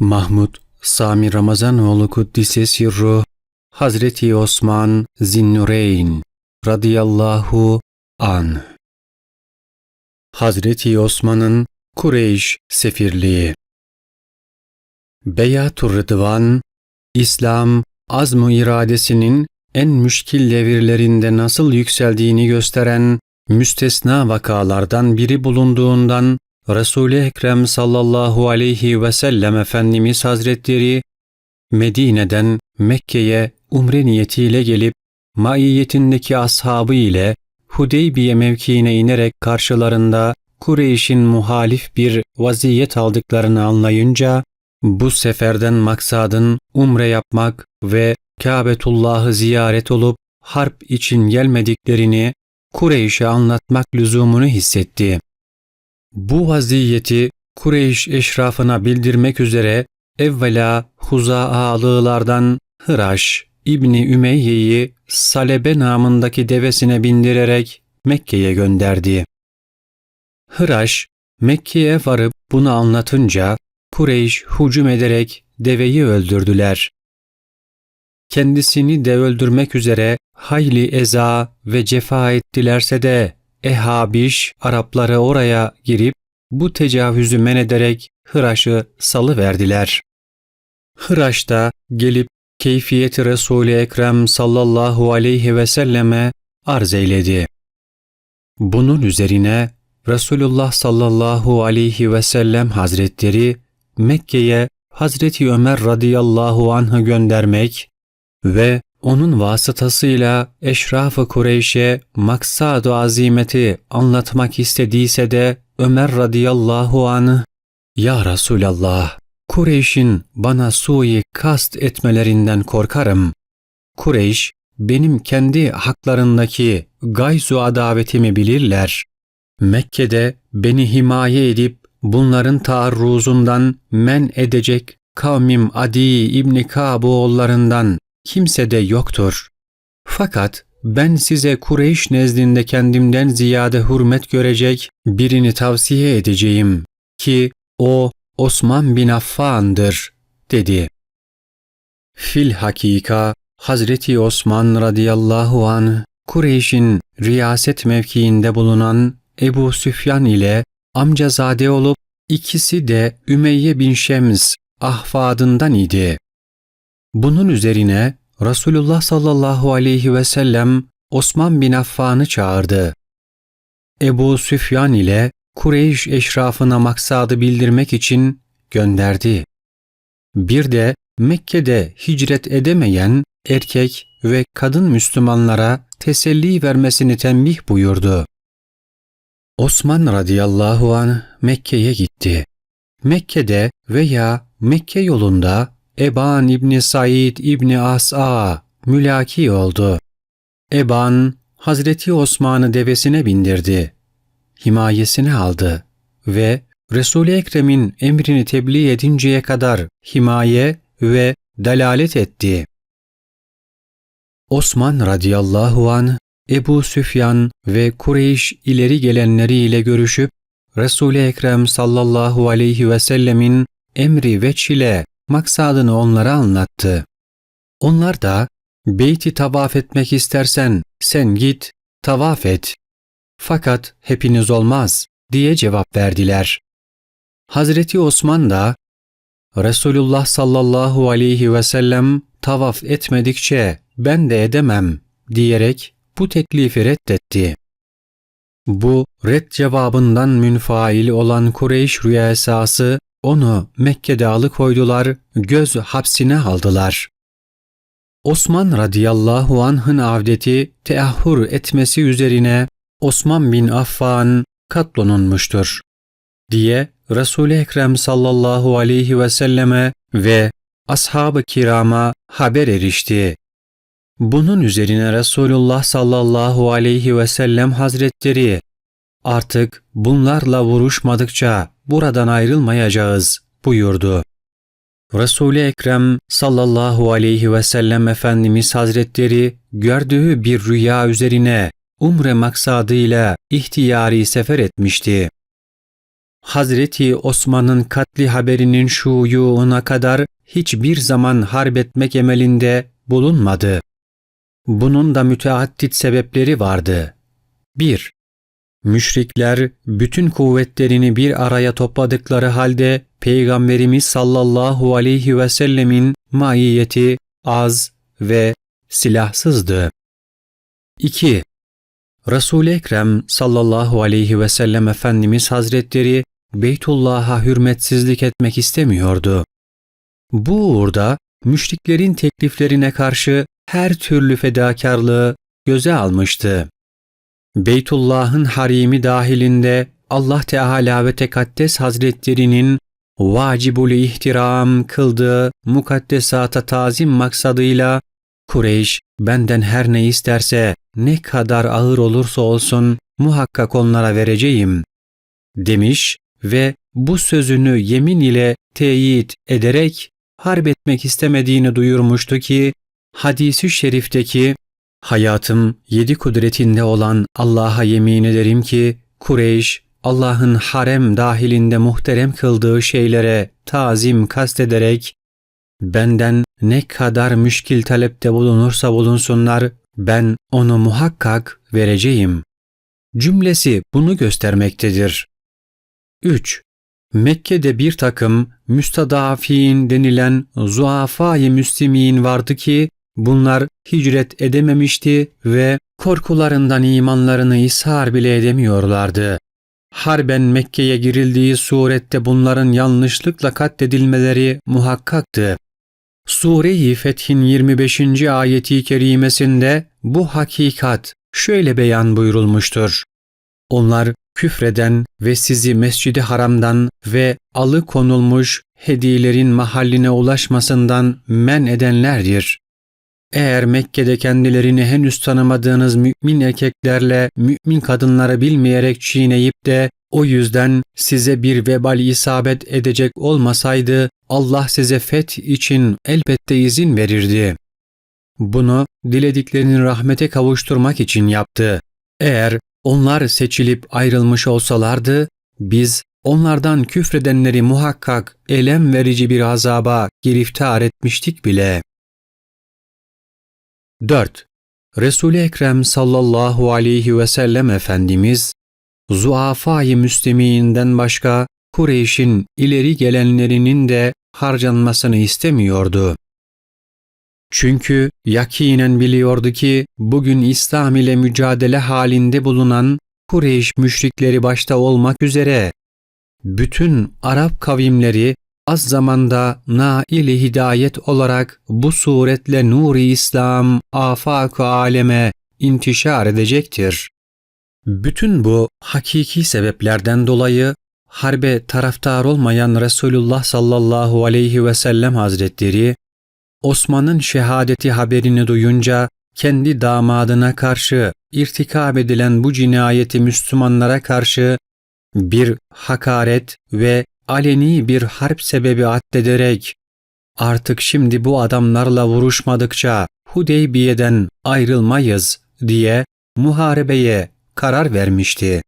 Mahmud Sami Ramazanoğlu Kuddise Sirru Hazreti Osman Zinnureyn radıyallahu an. Hazreti Osman'ın Kureyş sefirliği. Beyatur Rıdvan İslam azmu iradesinin en müşkil devirlerinde nasıl yükseldiğini gösteren müstesna vakalardan biri bulunduğundan Resul-i Ekrem sallallahu aleyhi ve sellem Efendimiz Hazretleri Medine'den Mekke'ye umre niyetiyle gelip maiyetindeki ashabı ile Hudeybiye mevkiine inerek karşılarında Kureyş'in muhalif bir vaziyet aldıklarını anlayınca bu seferden maksadın umre yapmak ve Kâbetullah'ı ziyaret olup harp için gelmediklerini Kureyş'e anlatmak lüzumunu hissetti. Bu vaziyeti Kureyş eşrafına bildirmek üzere evvela Huza'alılardan Hıraş İbni Ümeyye'yi Salebe namındaki devesine bindirerek Mekke'ye gönderdi. Hıraş, Mekke'ye varıp bunu anlatınca Kureyş hücum ederek deveyi öldürdüler. Kendisini de öldürmek üzere hayli eza ve cefa ettilerse de Ehabiş Arapları oraya girip bu tecavüzü men ederek Hıraş'ı salıverdiler. Hıraş da gelip keyfiyeti Resul-i Ekrem sallallahu aleyhi ve selleme arz eyledi. Bunun üzerine Resulullah sallallahu aleyhi ve sellem hazretleri Mekke'ye Hazreti Ömer radıyallahu anh'ı göndermek ve onun vasıtasıyla eşraf-ı Kureyş'e maksad-ı azimeti anlatmak istediyse de Ömer radıyallahu anh, ''Ya Resulallah, Kureyş'in bana sui kast etmelerinden korkarım. Kureyş, benim kendi haklarındaki gayzu adavetimi bilirler. Mekke'de beni himaye edip bunların taarruzundan men edecek kavmim Adi İbni Ka'b oğullarından kimse de yoktur. Fakat ben size Kureyş nezdinde kendimden ziyade hürmet görecek birini tavsiye edeceğim ki o Osman bin Affan'dır dedi. Fil hakika Hazreti Osman radıyallahu an Kureyş'in riyaset mevkiinde bulunan Ebu Süfyan ile amcazade olup ikisi de Ümeyye bin Şems ahfadından idi. Bunun üzerine Resulullah sallallahu aleyhi ve sellem Osman bin Affan'ı çağırdı. Ebu Süfyan ile Kureyş eşrafına maksadı bildirmek için gönderdi. Bir de Mekke'de hicret edemeyen erkek ve kadın Müslümanlara teselli vermesini tembih buyurdu. Osman radıyallahu an Mekke'ye gitti. Mekke'de veya Mekke yolunda Eban İbni Said İbni As'a mülaki oldu. Eban, Hazreti Osman'ı devesine bindirdi. Himayesine aldı ve Resul-i Ekrem'in emrini tebliğ edinceye kadar himaye ve delalet etti. Osman radıyallahu an Ebu Süfyan ve Kureyş ileri gelenleriyle görüşüp Resul-i Ekrem sallallahu aleyhi ve sellemin emri ve çile maksadını onlara anlattı. Onlar da beyti tavaf etmek istersen sen git tavaf et. Fakat hepiniz olmaz diye cevap verdiler. Hazreti Osman da Resulullah sallallahu aleyhi ve sellem tavaf etmedikçe ben de edemem diyerek bu teklifi reddetti. Bu red cevabından münfail olan Kureyş rüyasası onu Mekke'de alıkoydular, göz hapsine aldılar. Osman radıyallahu anh'ın avdeti teahhür etmesi üzerine Osman bin Affan katlonunmuştur diye Resul-i Ekrem sallallahu aleyhi ve selleme ve ashab-ı kirama haber erişti. Bunun üzerine Resulullah sallallahu aleyhi ve sellem hazretleri artık bunlarla vuruşmadıkça buradan ayrılmayacağız buyurdu. Resul-i Ekrem sallallahu aleyhi ve sellem Efendimiz Hazretleri gördüğü bir rüya üzerine umre maksadıyla ihtiyari sefer etmişti. Hazreti Osman'ın katli haberinin şuyuğuna kadar hiçbir zaman harp etmek emelinde bulunmadı. Bunun da müteaddit sebepleri vardı. 1. Müşrikler bütün kuvvetlerini bir araya topladıkları halde Peygamberimiz sallallahu aleyhi ve sellemin maiyeti az ve silahsızdı. 2. Resul-i Ekrem sallallahu aleyhi ve sellem Efendimiz Hazretleri Beytullah'a hürmetsizlik etmek istemiyordu. Bu uğurda müşriklerin tekliflerine karşı her türlü fedakarlığı göze almıştı. Beytullah'ın harimi dahilinde Allah Teala ve Tekaddes Hazretlerinin vacibul ihtiram kıldığı mukaddesata tazim maksadıyla Kureyş benden her ne isterse ne kadar ağır olursa olsun muhakkak onlara vereceğim demiş ve bu sözünü yemin ile teyit ederek harp etmek istemediğini duyurmuştu ki hadisi şerifteki hayatım yedi kudretinde olan Allah'a yemin ederim ki Kureyş Allah'ın harem dahilinde muhterem kıldığı şeylere tazim kastederek benden ne kadar müşkil talepte bulunursa bulunsunlar ben onu muhakkak vereceğim. Cümlesi bunu göstermektedir. 3. Mekke'de bir takım müstadafin denilen zuafayı müslimin vardı ki bunlar hicret edememişti ve korkularından imanlarını ishar bile edemiyorlardı. Harben Mekke'ye girildiği surette bunların yanlışlıkla katledilmeleri muhakkaktı. Sure-i Fethin 25. ayeti kerimesinde bu hakikat şöyle beyan buyurulmuştur. Onlar küfreden ve sizi mescidi haramdan ve alıkonulmuş hediyelerin mahalline ulaşmasından men edenlerdir. Eğer Mekke'de kendilerini henüz tanımadığınız mümin erkeklerle mümin kadınları bilmeyerek çiğneyip de o yüzden size bir vebal isabet edecek olmasaydı Allah size feth için elbette izin verirdi. Bunu dilediklerini rahmete kavuşturmak için yaptı. Eğer onlar seçilip ayrılmış olsalardı, biz onlardan küfredenleri muhakkak elem verici bir azaba giriftar etmiştik bile. 4. Resul-i Ekrem sallallahu aleyhi ve sellem Efendimiz, zuafayı müsliminden başka Kureyş'in ileri gelenlerinin de harcanmasını istemiyordu. Çünkü yakinen biliyordu ki bugün İslam ile mücadele halinde bulunan Kureyş müşrikleri başta olmak üzere bütün Arap kavimleri az zamanda nail hidayet olarak bu suretle nuri İslam afak aleme intişar edecektir. Bütün bu hakiki sebeplerden dolayı harbe taraftar olmayan Resulullah sallallahu aleyhi ve sellem hazretleri Osman'ın şehadeti haberini duyunca kendi damadına karşı irtikab edilen bu cinayeti Müslümanlara karşı bir hakaret ve aleni bir harp sebebi addederek artık şimdi bu adamlarla vuruşmadıkça Hudeybiye'den ayrılmayız diye muharebeye karar vermişti.